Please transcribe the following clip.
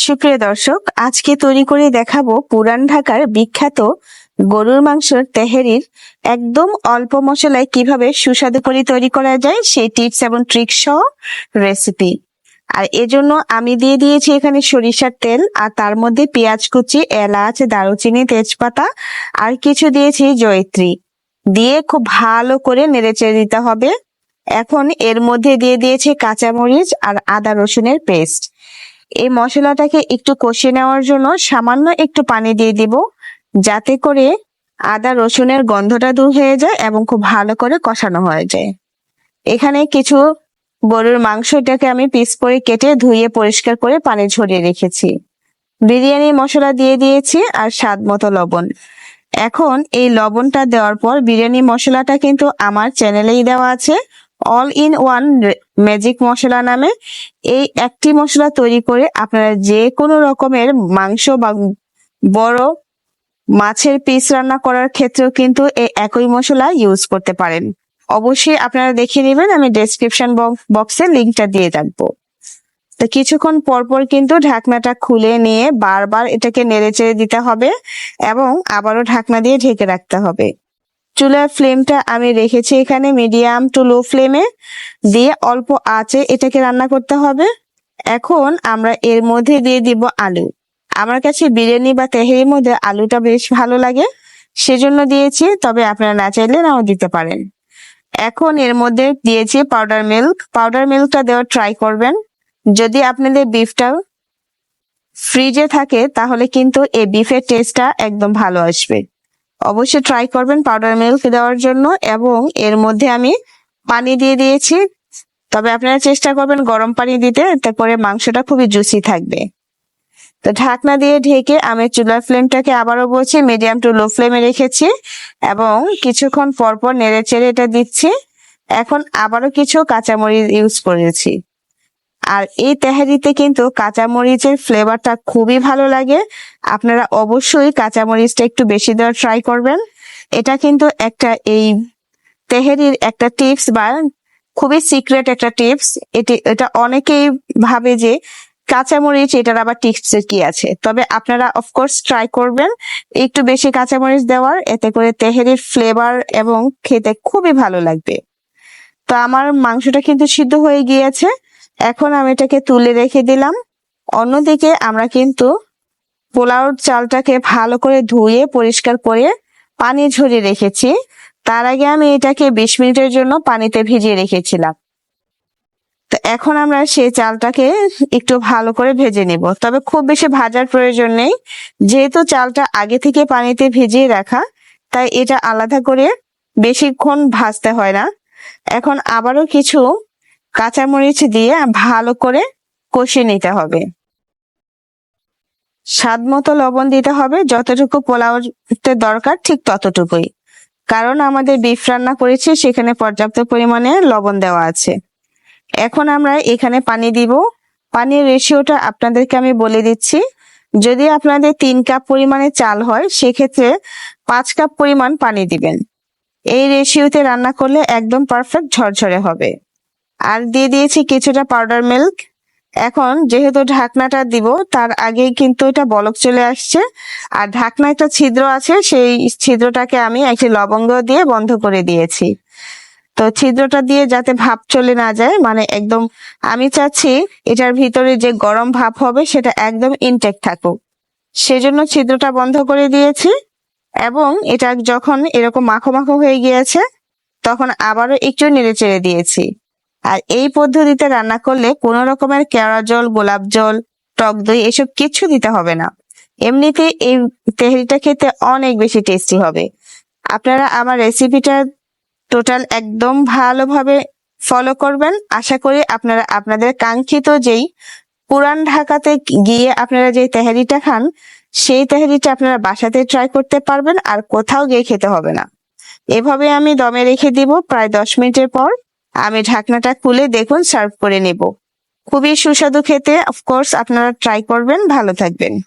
সুপ্রিয় দর্শক, আজকে তৈরি করে দেখাবো পুরান ঢাকার বিখ্যাত গরুর মাংসের তেহেরির একদম অল্প মশলায় কীভাবে সুস্বাদু করে তৈরি করা যায়, সেই টিপস এবং ট্রিক্স সহ রেসিপি আর এজন্য আমি দিয়ে দিয়েছি এখানে সরিষার তেল, আর তার মধ্যে পেঁয়াজ কুচি, এলাচ, দারুচিনি, তেজপাতা, আর কিছু দিয়েছি জয়ত্রী। দিয়ে খুব ভালো করে নেড়েচেড়ে দিতে হবে। এখন এর মধ্যে দিয়ে দিয়েছি কাঁচামরিচ আর আদা রসুনের পেস্ট এই মশলাটাকে একটু কষিয়ে নেওয়ার জন্য সামান্য একটু পানি দিয়ে দিব, যাতে করে আদা রসুনের গন্ধটা দূর হয়ে যায় এবং খুব ভালো করে কষানো হয়ে যায়। এখানে কিছু গরুর মাংসটাকে আমি পিস করে কেটে ধুয়ে পরিষ্কার করে পানি ঝরিয়ে রেখেছি। বিরিয়ানি মশলা দিয়ে দিয়েছি আর স্বাদ মতো লবণ। এখন এই লবণটা দেওয়ার পর বিরিয়ানি মশলাটা কিন্তু আমার চ্যানেলেই দেওয়া আছে। All in one magic masala নামে। এই একটি মশলা তৈরি করে আপনারা যে কোনো রকমের মাংস বা বড় মাছের পিস রান্না করার ক্ষেত্রেও কিন্তু এই একই মশলা ইউজ করতে পারেন। অবশ্যই আপনারা দেখে নেবেন, আমি ডেসক্রিপশন বক্সে লিঙ্কটা দিয়ে রাখব। তো কিছুক্ষণ পর পর কিন্তু ঢাকনাটা খুলে নিয়ে বারবার এটাকে নেড়ে চেড়ে দিতে হবে এবং আবারও ঢাকনা দিয়ে ঢেকে রাখতে হবে। চুলার ফ্লেমটা আমি রেখেছি এখানে মিডিয়াম টু লো ফ্লেমে। দিয়ে অল্প আঁচে এটাকে রান্না করতে হবে। এখন আমরা এর মধ্যে দিয়ে দিব আলু। আমার কাছে বিরিয়ানি বা তেহেরির মধ্যে আলুটা বেশ ভালো লাগে। সেজন্য দিয়েছি, তবে আপনারা না চাইলে নাও দিতে পারেন। এখন এর মধ্যে দিয়েছি পাউডার মিল্ক পাউডার মিল্কটা দেওয়ার ট্রাই করবেন। যদি আপনাদের বিফটা ফ্রিজে থাকে, তাহলে কিন্তু এই বিফের টেস্টটা একদম ভালো আসবে। অবশ্যই ট্রাই করবেন পাউডার মিল্ক দেওয়ার জন্য এবং এর মধ্যে আমি পানি দিয়ে দিয়েছি। তবে আপনারা চেষ্টা করবেন গরম পানি দিতে, তারপরে মাংসটা খুবই জুসি থাকবে। তো ঢাকনা দিয়ে ঢেকে আমি চুলার ফ্লেমটাকে আবারও বলছি মিডিয়াম টু লো ফ্লেমে রেখেছি এবং কিছুক্ষণ পর পর নেড়ে চেড়ে এটা দিচ্ছি। এখন আবারও কিছু কাঁচামরিচ ইউজ করেছি। আর এই তেহারিতে কিন্তু কাঁচামরিচের ফ্লেভারটা খুবই ভালো লাগে। আপনারা অবশ্যই কাঁচামরিচটা একটু বেশি দেওয়ার ট্রাই করবেন। এটা কিন্তু একটা এই তেহারির একটা টিপস বা খুবই সিক্রেট একটা টিপস এটি, এটা অনেকেই ভাবে যে কাঁচামরিচ এটার আবার টিপস কি আছে। তবে আপনারা অফকোর্স ট্রাই করবেন একটু বেশি কাঁচামরিচ দেওয়ার। এতে করে তেহেরির ফ্লেভার এবং খেতে খুবই ভালো লাগবে। তো আমার মাংসটা কিন্তু সিদ্ধ হয়ে গিয়েছে। এখন আমি এটাকে তুলে রেখে দিলাম। অন্যদিকে আমরা কিন্তু পোলাওর চালটাকে ভালো করে ধুয়ে, পরিষ্কার করে পানি ঝরিয়ে রেখেছি। তার আগে আমি এটাকে বিশ মিনিটের জন্য পানিতে ভিজিয়ে রেখেছিলাম। তো এখন আমরা সেই চালটাকে একটু ভালো করে ভেজে নিব। তবে খুব বেশি ভাজার প্রয়োজন নেই। যেহেতু চালটা আগে থেকে পানিতে ভিজিয়ে রাখা, তাই এটা আলাদা করে বেশিক্ষণ ভাজতে হয় না। এখন আবারও কিছু কাঁচামরিচ দিয়ে ভালো করে কষিয়ে নিতে হবে। স্বাদ মতো লবণ দিতে হবে, যতটুকু পোলাও দরকার ঠিক ততটুকুই। কারণ আমাদের বিফ রান্না করেছি, সেখানে পর্যাপ্ত পরিমাণে লবণ দেওয়া আছে। এখন আমরা এখানে পানি দিব। পানির রেশিওটা আপনাদেরকে আমি বলে দিচ্ছি, যদি আপনাদের তিন কাপ পরিমাণে চাল হয়, সেক্ষেত্রে পাঁচ কাপ পরিমাণ পানি দিবেন। এই রেশিওতে রান্না করলে একদম পারফেক্ট ঝরঝরে হবে। আর দিয়ে দিয়েছি কিছুটা পাউডার মিল্ক এখন যেহেতু ঢাকনাটা দিব, তার আগেই কিন্তু এটা বলক চলে আসছে। আর ঢাকনা একটা ছিদ্র আছে, সেই ছিদ্রটাকে আমি একটি লবঙ্গ দিয়ে বন্ধ করে দিয়েছি। তো ছিদ্রটা দিয়ে যাতে ভাপ চলে না যায় মানে একদম আমি চাচ্ছি এটার ভিতরে যে গরম ভাপ হবে, সেটা একদম ইনটেক থাকুক। সেজন্য ছিদ্রটা বন্ধ করে দিয়েছি। এবং এটা যখন এরকম মাখো মাখো হয়ে গিয়েছে, তখন আবারও একটু নেড়ে চেড়ে দিয়েছি। আর এই পদ্ধতিতে রান্না করলে কোন রকমের কেওড়া জল, গোলাপ জল, টক দই এসব কিছু দিতে হবে না। এমনিতে এই তেহরিটা খেতে অনেক বেশি টেস্টি হবে। আপনারা আমার রেসিপিটা টোটাল একদম ভালোভাবে ফলো করবেন। আশা করি আপনারা, আপনাদের কাঙ্ক্ষিত যেই পুরান ঢাকাতে গিয়ে আপনারা যে তেহারিটা খান, সেই তেহারিটা আপনারা বাসাতে ট্রাই করতে পারবেন আর কোথাও গিয়ে খেতে হবে না। এভাবে আমি দমে রেখে দিব প্রায় দশ মিনিটের পর। আমি ঢাকনাটা খুলে দেখুন সার্ভ করে নেব। খুবই সুস্বাদু খেতে অফকোর্স আপনারা ট্রাই করবেন, ভালো থাকবেন।